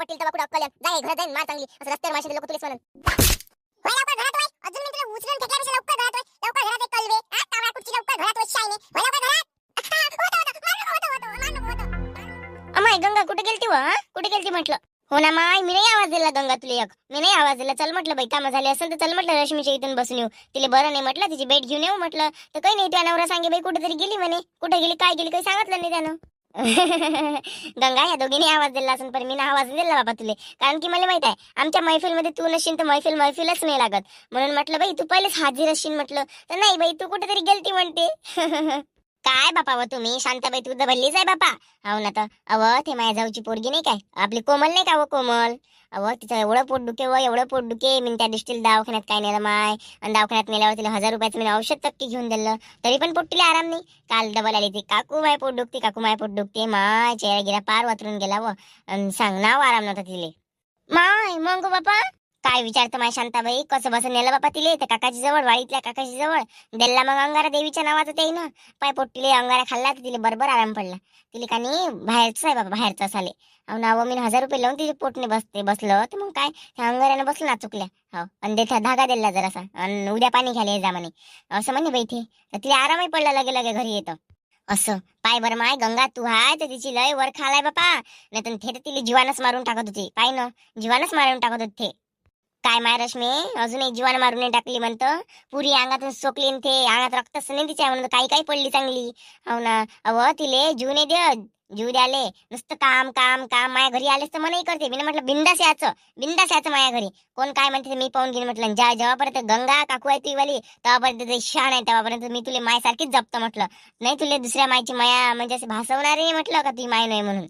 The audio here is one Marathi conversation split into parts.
पटेल तेव्हा कुठं अक्कल जाय घरात जाईन मार चांगली. असं रस्त्यावर माशी लोक तुलेच म्हणून. अजून मी तुला उचलून फेकल्यापेक्षा लवकर घरात होय. लवकर घरात एक कावळा कुठची लवकर घरात होय होय लवकर घरात? अमाय गंगा कुठे गेलती व कुठे गेलती म्हटलं? हो ना माय मी नाही आवाज दिला गंगा तुला एक. मी नाही आवाज दिला. चल म्हटलं बाई कामं झाले असेल तर चल म्हटलं रश्मीच्या इथून बसून येऊ. तिला बरं नाही म्हटलं तिची भेट घेऊन येऊ म्हटलं. तर काही नाही त्या नवरा सांगे बाई कुठेतरी गेली म्हणे. कुठे गेली काय गेली काही सांगितलं नाही त्यानं. गंगा या दोघींनी आवाज दिला असेल पण मी ना आवाज दिला बाबा तुले. कारण की मला माहीत आहे आमच्या मैफिलमध्ये तू नशील तर मैफिल मैफिलच नाही लागत. म्हणून म्हटलं बाई तू पहिलेच हाजीर असशील म्हटलं. तर नाही बाई तू कुठेतरी गेलती म्हणते. काय बापा व तुम्ही? शांताबाई तू तर भल्लीच आहे बापा. हो ना तर. अव ते माझ्या जाऊची पोरगी नाही काय? आपली कोमल नाही का व कोमल? अव तिचं एवढं पोट दुखे व एवढं पोट दुखे. मी त्या दृष्टीला दवाखान्यात काय नेलं माय? आणि दवाखान्यात नेल्यावर तिला हजार रुपयाचं मी औषध तक्की घेऊन दिलं. तरी पण पोट्टीला आराम नाही. काल डबल आली ती. काकू माय पोट दुखते काकू माय पोट दुखते. माय चेहरा गेला पार वातरून गेला व. सांग नाव आराम नव्हता तिले. माय मग बापा. काय विचारतं माय शांताबाई? कसं बसं नेलं बापा तिले? त्या काकाची जवळ वाळीतल्या काकाची जवळ. दिल्ला मग अंगारा देवीच्या नावाचं ते ना. पाय पोट्टीले अंगारा खाल्ला तर तिला बरोबर आराम पडला. तिले का नाही बाहेरच आहे बाबा बाहेरचं साले अहो नाव मी हजार रुपये लावून तिथे पोटने बसते बसलं तर मग काय? त्या अंगाऱ्यानं बसलं ना चुकल्या. हो आणि देठा धागा दिला जरासा. आणि उद्या पाणी घ्यायला जा म्हणे. असं म्हणे बाई ते. तर तिला आरामही पडला लगे लगे घरी येतं. असं. पाय बरं माय गंगा तू हाय तर तिची लय वर खालाय बापा. नाही तर थेट तिले तिला जीवानच मारून टाकत होती. पाय ना जीवानच मारून टाकत होते काय माय रश्मी अजून एक जीवान मारून नाही टाकली म्हणतं. पुरी अंगातून सोकली ते अंगात रक्तच नाही तिच्या म्हणून काही काही पडली चांगली. हो ना. अव तिले जीव नाही दे जीव द्याले. नुसतं काम काम काम. माया घरी आलेस तर मनाही करते. मी म्हटलं बिंदास याचं बिंदास याचं माया घरी. कोण काय म्हणते मी पाहून घेईन म्हटलं. ज्या जेव्हापर्यंत गंगा काकू आहे ती वाली तेव्हापर्यंत ते शाण आहे. तेव्हापर्यंत मी तुले मायसारखीच जपतं म्हटलं. नाही तुले दुसऱ्या मायची माया म्हणजे असं भासवणार नाही म्हटलं का ती माय नाही म्हणून?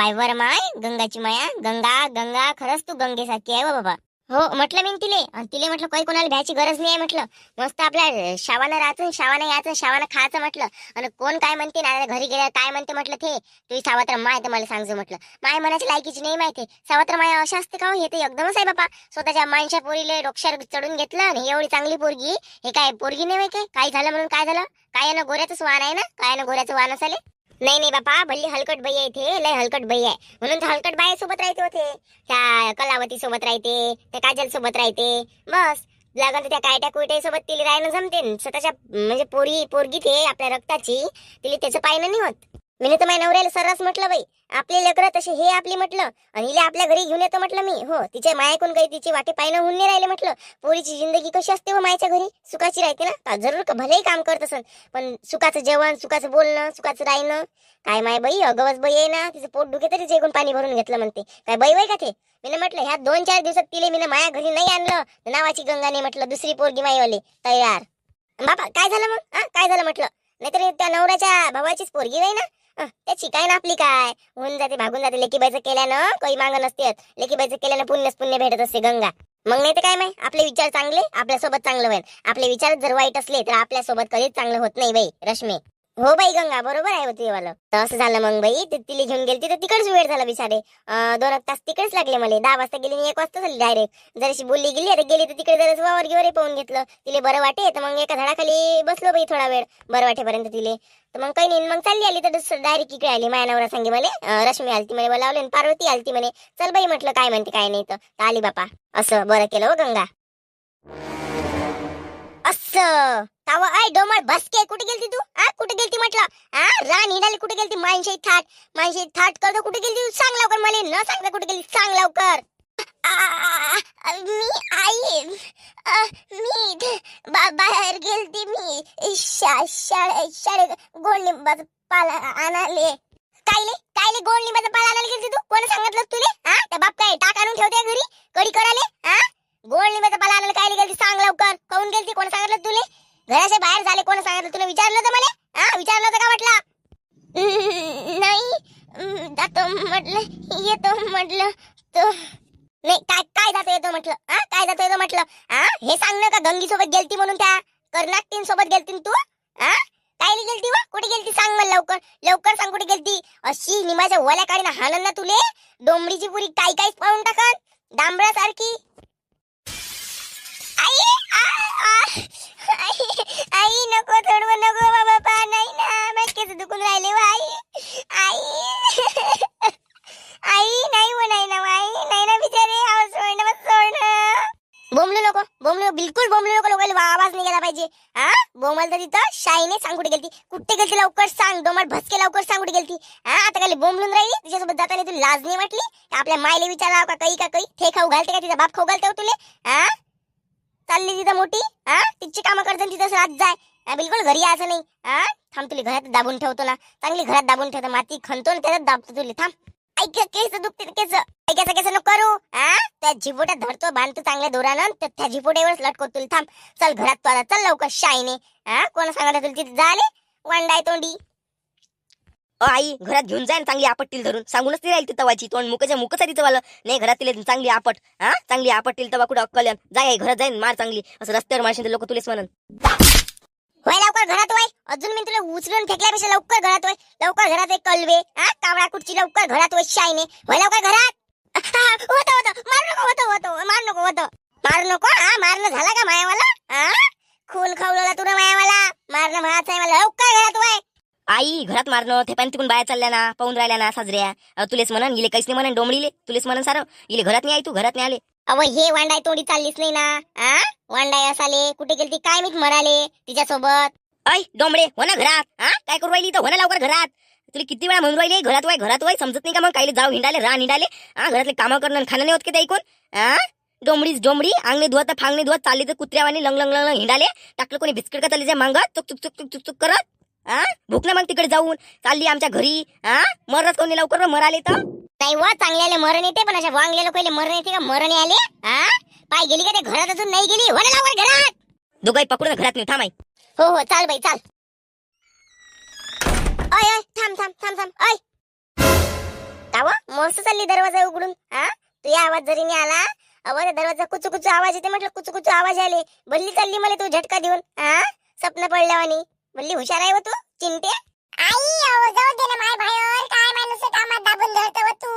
पायवर माय गंगाची माया गंगा गंगा खरंच तू गंगेसारखी आहे हो बाबा. हो म्हटलं मी तिले आणि तिले म्हटलं काही कोणाला भ्यायची गरज नाही आहे म्हटलं. मस्त आपल्या शावानं राहायचं शावानं यायचं शावानं खायचं म्हटलं. आणि कोण काय म्हणते ना घरी गेल्यावर काय म्हणते म्हटलं ते? तुझी सावत्र माय तर मला सांगजो म्हटलं. माय मनाची लायकीची नाही माहिती. सावत्र माय अशा असते का हो? हे तर एकदमच आहे बापा स्वतःच्या माणशा पोरीले रोक्षार चढून घेतलं आणि एवढी चांगली पोरगी. हे काय पोरगी नाही माहिती काय? काय झालं म्हणून काय झालं? काय ना गोऱ्याचं वाहन आहे ना? काय ना गोऱ्याचं वाहन असाले नाही नाही बापा भल्ली हलकट बाई आहे ते लय हलकट बाई आहे. म्हणून तर हलकट बाई सोबत राहते होते. त्या कलावती सोबत राहते त्या काजल सोबत राहते. बस लागन त्या कायट्या कुयट्या सोबत तिला राहणं जमते. स्वतःच्या म्हणजे पोरी पोरगी ते आपल्या रक्ताची. तिला त्याचं पायनं नाही होत. मी तर माझ्या नवऱ्याला सर्रास म्हटलं बाई आपले लेकरं तसे हे आपली म्हटलं आणि हिला आपल्या घरी घेऊन येतो म्हटलं मी. हो तिच्या मायकून काही तिची वाटे पायनं होऊन नाही राहिले म्हटलं. पोरीची जिंदगी कशी असते हो मायच्या घरी? सुखाची राहते ना? का जरूर का भलेही काम करत असन पण सुखाचं जेवण सुखाचं बोलणं सुखाचं राहणं. काय माय बाई अगवच बाई आहे ना तिचं पोट दुखे तरी जेकून पाणी भरून घेतलं म्हणते. काय बाई बाई का ते? मी म्हटलं ह्या दोन चार दिवसात तिले मी माया घरी नाही आणलं. नावाची नावाची गंगाने म्हटलं दुसरी पोरगी माईवाली तयार. बापा काय झालं मग? हा काय झालं म्हटलं? नाहीतर त्या नवऱ्याच्या भावाचीच पोरगी आहे ना? ते त्याची काय ना आपली काय? होऊन जाते भागून जाते. लेकीबाईचं केल्यानं काही माग नसते लेकीबाईचं केल्यानं पुण्यच पुण्य भेटत असते गंगा. मग नाही तर काय माहिती? आपले विचार चांगले आपल्यासोबत चांगलं होईल. आपले विचार जर वाईट असले तर आपल्यासोबत कधीच चांगलं होत नाही बाई रश्मी. हो बाई गंगा बरोबर आहे होती वाला. तर असं झालं मग बाई तिला घेऊन गेली तर तिकडच वेळ झाला बिचारे. दोन एक तास तिकडेच लागले मला. दहा वाजता गेली आणि एक वाजता झाली डायरेक्ट जराशी बोलली गेली तर गेली तर तिकडे जरा वावर गिवर पाहून घेतलं. तिले बरं वाटे तर मग एका झाडाखाली बसलो बाई थोडा वेळ बरं वाटेपर्यंत तिले. तर मग काही नाही मग चालली आली तर डायरेक्ट इकडे आली माया नवरा सांगे मला. रश्मी आलती म्हणे बोलावले पार्वती आलती म्हणे. चल बाई म्हटलं काय म्हणते काय नाही तर. तर आली बापा. असं बरं केलं हो गंगा. असं. ताव आय डोमळ बसके कुठे गेलती तू? आ कुठे गेलती म्हटलं? आ रान हिडाली कुठे गेलती? माणशी थाट माणशी थाट करतो कुठे गेलती तू? सांग लवकर मला. न सांगता कुठे गेली सांग लवकर. मी आई. मी बाहेर गेलती मी. शा शाळे शाळे गोड पाला आणाले. कायले? कायले गोड लिंबाचं पाला आणायला गेलती तू? कोण सांगितलं तुले? हा त्या बाप काय टाक आणून ठेवते घरी? कडी कराले हा गोड लिंबाचा पाला आणायला काय गेलती? सांग लवकर. काऊन गेलती? कोण सांगितलं तुले? घराचे बाहेर झाले कोण सांगितलं तुला? विचारलं होतं मला? हा? विचारलं होतं का म्हटलं? नाही. जातो म्हटलं. येतो म्हटलं. तो नाही काय काय जातो येतो म्हटलं? हा? काय जातो येतो म्हटलं? हा? हे सांग ना का गंगी सोबत गेलती म्हणून त्या? कर्नाटकीन सोबत गेलती तू? हा? काय गेलती वा? कुठे गेलती? सांग मला लवकर. लवकर सांग कुठे गेलती? अशी निमाच्या वल्या काढीन हाणन ना तुले? डोंबरीची पुरी काय काय पाहून टाकन. डांबरासारखी. आई आई नको थोडव नको बाबा पा नाही ना माझे केस दुखून राहिले वा आई आई आई नाही हो नाही ना आई नाही ना बिचारे आवाज बस सोडणं. बोंबलू नको बोंबलू बिलकुल बोंबलू नको लोकांना आवाज नाही गेला पाहिजे. हा? बोंबल तर तिथं शाईने सांग कुठे गेलती. कुठे गेलती लवकर सांग डोमर भसके लवकर सांग कुठे गेलती. हा? आता खाली बोंबलून राहिली तिच्यासोबत जाताना तुला लाजणी वाटली? आपल्या मायले विचारा का काही का काही? थे खाऊ घालते का तिचा बाप खाऊ घालते तुले? हा? चालली तिथं मोठी हा? तिची कामं करते तिथं रात जाय. बिलकुल घरी यायचं नाही. हा? थांब तुला घरात दाबून ठेवतो ना. चांगली घरात दाबून ठेवतो. माती खणतो ना त्याच्यात दाबतो तुला. थांब. ऐक केस दुखते केस. ऐकायचं केस नको करू. हा? त्या झिपोट्या धरतो बांधतो चांगल्या दोरानं तर त्या झिपोट्यावरच लटको तुला. थांब. चल घरात तू आता चल लवकर शाईने. हा? कोण सांगत तुला तिथे झाले वंडाय तोंडी. आई घरात घेऊन जाय चांगली आपटतील धरून. सांगूनच ती राहील ती तवाची. तोंड मुकच्या मुकच आहे तिचं नाही घरातील चांगली आपट. हा? चांगली आपटतील तवा कुठं अक्कल जाय आई घरात जाईन मार चांगली. असं रस्त्यावर मारशील लोक तुलेच म्हणून. होय लवकर घरात होय. अजून मी तुला उचलून फेकल्यापेक्षा लवकर घरात होय. लवकर घरात एक कलवे. हा? कावळा कुठची? लवकर घरात होय शाईने. होय लवकर घरात. होतं होतं. मार नको होतं होतं. मार नको होतं. मार नको हा? मारणं झाला का मायावाला? हा? खून खावला तुला मायावाला. मारणं महाच आहे मला. लवकर घरात होय. आई घरात मारणं ते पण तिकून बाहेर चालल्या ना पाहून राहिल्या ना साजऱ्या. अ, तुलेच म्हणन इले काहीच नाही म्हणन डोंबडीले तुलेच म्हणन सारं इले घरात नाही आई तू घरात नाही आले. अव हे वांडाय तोंडी चाललीच नाही ना. आ? वांडाय असाले कुठे गेलती काय मी म्हणाले तिच्यासोबत? ऐ डोंबडे हो ना घरात. हा काय करू राहिली तर हो ना लवकर घरात. तुला किती वेळा म्हणून राहिली घरात वाय घरात वाय समजत नाही का मग? काहीले जाऊ हिंडाले रान हिंडाले? हा घरातले कामं करणं खाणं नाही होत की ते ऐकून हा डोंबडीच डोंबडी अंगणे धुवत फांगणे धुवत चालली तर कुत्र्यावानी लंग लंग लंग लंग हिंडाले. टाकलं कोणी बिस्किट का चालली मांगत चुक चुक चुक चुक चुक चुक करत. हा भूक ना मग तिकडे जाऊन. चालली आमच्या घरी. हा मरत कोणी लवकर मराले तर नाही व चांगल्याले मरण येते पण अशा वांगलेलं पहिले मरण येते का? मरण आले? हा पाय गेली का ते घरात अजून? नाही गेली? हो ना लवकर घरात! दोघाही पकडून घरात नाही थांबाई हो हो चाल बाई चाल. अय अय थांब थांब थांब थांब अय कावा मस्त चालली दरवाजा उघडून. हा तू या आवाज जरी नाही आला त्या दरवाजा कुचू कुचू आवाज येते म्हटलं कुचू कुचू आवाज आले. भल्ली चालली मला तू झटका देऊन. हा स्वप्न पडल्यावानी बोलली हुशार आहे व तू? चिंटे आई अहो जाऊ दे ना माय भायर काय माणूस कामात दाबून धरतो व तू?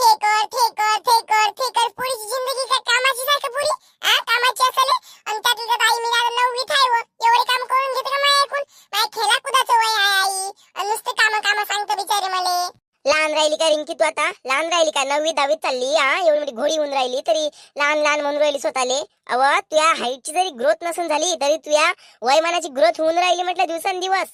हे कर ते कर ते कर ते कर. पुरीची जिंदगी काय कामाची सारखं पुरी? हा कामाची असेल? आणि त्यातली त्यात आई मी आता नववीत आहे व. एवढे काम करून घेते का माय ऐकून? माय खेळा कुदाचं वय आहे आई. आणि नुसते काम काम सांगतो बिचारे मले. लहान राहिली का रिंकी तू आता? लहान राहिली का? नववी दहावीत चालली हा एवढी मोठी घोडी होऊन राहिली तरी लहान लहान म्हणून राहिली स्वतःले. अव तुया हाईटची जरी ग्रोथ नसून झाली तरी तुया वयमानाची ग्रोथ होऊन राहिली म्हटलं दिवसेंदिवस.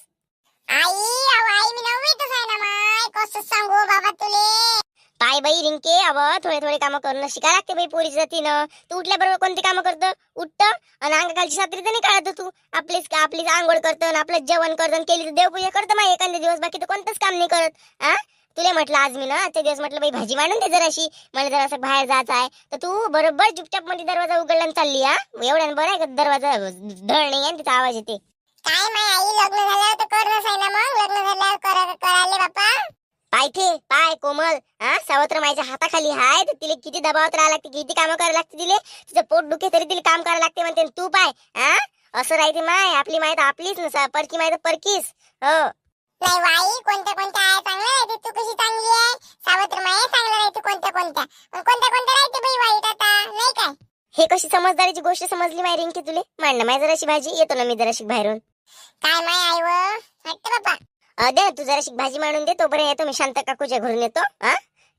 आई अहो आई मी नववीतच आहे ना माय. कसं सांगू बाबा तुले? पाय बाई रिंके अव थोडे थोडे कामं करणं शिकायला लागते बाई पोरीची जातीनं. तू उठल्याबरोबर कोणती कामं करतं? उठतं आणि अंगाखालची सात्री तर नाही काढत तू. आपलीच आपलीच आंघोळ करतं आणि आपलं जेवण करतं आणि केली तर देवपूजा करतं माय एखाद्या दिवस. बाकी तर कोणतंच काम नाही करत हा तुला म्हटलं आज मी ना आजच्या दिवस म्हटलं बाई भाजी मांडून दे जराशी. मला जरासं बाहेर जायचं आहे तर तू बरोबर चुपचापमध्ये दरवाजा उघडला चालली हा? एवढ्यानं बरं आहे का दरवाजा धड नाही तिचा आवाज येते. काय माय आई लग्न झाल्यावर तर ना मग? लग्न झाल्यावर करा करायले बापा. पायथे पाय कोमल हा? सावत्र मायच्या हाताखाली हाय तर तिला किती दबावात राहायला लागते किती कामं करायला लागते तिले? तिचं पोट दुखे तरी तिला काम करायला लागते म्हणते तू पाय हा? असं राहते माय आपली माय तर आपलीच नसा परकी माय तर परकीच हो. नाही वाई कोणत्या कोणत्या आहे? चांगलं राहते तू कशी चांगली आहे? सावत्र माय चांगलं राहते कोणत्या कोणत्या? कोणत्या कोणत्या राहते बाई वाईट आता? नाही काय? हे कशी समजदारीची गोष्ट समजली माय रिंकी तुले? मांड माय जराशी भाजी येतो ना मी जराशी बाहेरून. काय माय आई व? बापा अ, दे ना तू जराशी भाजी मांडून दे तोपर्यंत येतो मी शांत काकूच्या घरून येतो हा?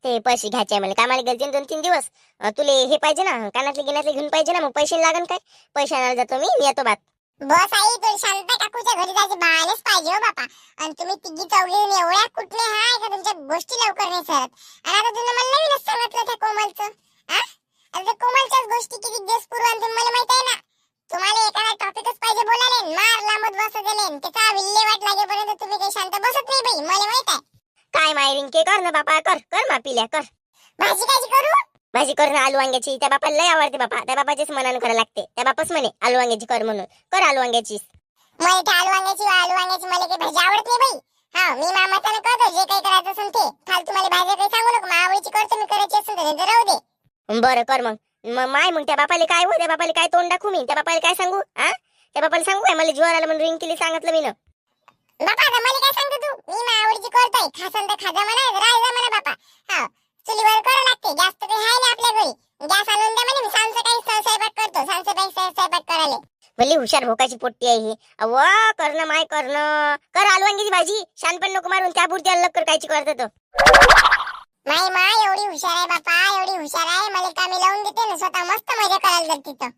ते पैसे घ्यायचे आहे मला कामाला गेलते दोन तीन दिवस. अ, तुले हे पाहिजे ना कानातले गिनातले घेऊन पाहिजे ना मग पैसे लागन काय? पैसे आणायला जातो मी मी येतो बात. बस आई तुला शांत काकूच्या घरी जायचे पाहिजे हो बापा. आणि तुम्ही तिघी चौघी एवढ्या कुठले हाय का तुमच्या गोष्टी लवकर नाही सरत आणि आता मला नवीनच सांगितलं त्या कोमलचं. आता कोमलच्याच गोष्टी किती दिवस पूर्व मला माहीत आहे ना. तुम्हाला एखादा टॉपिकच पाहिजे बोलायला मार लांबत बसत गेले त्याचा विल्हेवाट लागेपर्यंत तुम्ही काही शांत बसत नाही बाई मला माहीत आहे. काय माय रिंके कर ना बापा कर कर मा पिल्या कर. भाजी काजी करू? भाजी कर ना आलू वांग्याची. त्या बापाला लय आवडते बापा. त्या बापाचीच मनानं करायला लागते. त्या बापाच म्हणे आलू वांग्याची कर म्हणून. कर आलू वांग्याची मला ते आलू वांग्याची आलू वांग्याची मला काही भाजी आवडत नाही बाई. हा मी मामाचं करतो जे काही करायचं असेल ते. फालतू मला भाज्या काही सांगू नको. मावळीची करतो मी करायची असेल तर राहू दे. बरं कर मग. मग माय मग त्या बापाले काय हो? त्या बापाले काय तोंड दाखवू मी? त्या बापाले काय सांगू? हा? त्या बापाला सांगू काय? मला ज्वर आला म्हणून रिंकीला सांगितलं मी ना बापा मला काय सांगतो तू? मी मावळीची करतोय. खासन तर खाजा म्हणा राहायचा म्हणा बापा. हा चुलीवर करावं लागते. गॅस तर काही आहे आपल्या घरी. गॅस आणून दे म्हणे मी सांगचं काही स्वयंपाक करतो. सांगचं काही स्वयंपाक करायला. भली हुशार भोकाची पोट्टी आहे ही. अव करणं माय करणं. कर आलू वांग्याची भाजी. शानपण नको मारून. त्या पुरती अलग कर कायची करत माय माय एवढी हुशार आहे बापा. एवढी हुशार आहे. मला कामी लावून देते ना. स्वतः मस्त मजा करायला जाते तिथं